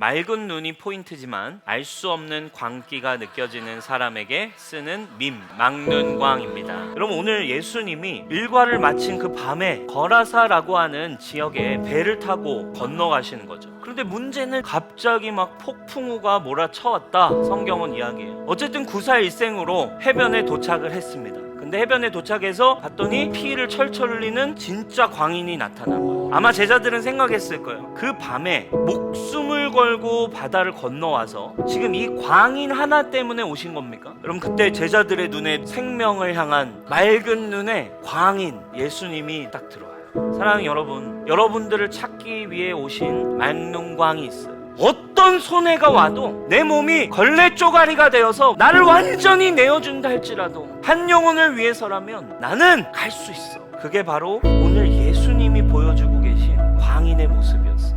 맑은 눈이 포인트지만 알 수 없는 광기가 느껴지는 사람에게 쓰는 밈 망눈광입니다. 여러분 오늘 예수님이 일과를 마친 그 밤에 거라사라고 하는 지역에 배를 타고 건너가시는 거죠. 그런데 문제는 갑자기 막 폭풍우가 몰아쳐왔다. 성경은 이야기해요. 어쨌든 구사일생으로 해변에 도착을 했습니다. 근데 해변에 도착해서 봤더니 피를 철철 흘리는 진짜 광인이 나타난 거예요. 아마 제자들은 생각했을 거예요. 그 밤에 목숨을 걸고 바다를 건너와서 지금 이 광인 하나 때문에 오신 겁니까? 여러분 그때 제자들의 눈에 생명을 향한 맑은 눈에 광인 예수님이 딱 들어와요. 사랑하는 여러분, 여러분들을 찾기 위해 오신 맑눈광이 있어요. 어떤 손해가 와도 내 몸이 걸레 쪼가리가 되어서 나를 완전히 내어준다 할지라도 한 영혼을 위해서라면 나는 갈 수 있어. 그게 바로 오늘 예수님이 보여주고 계신 광인의 모습이었어.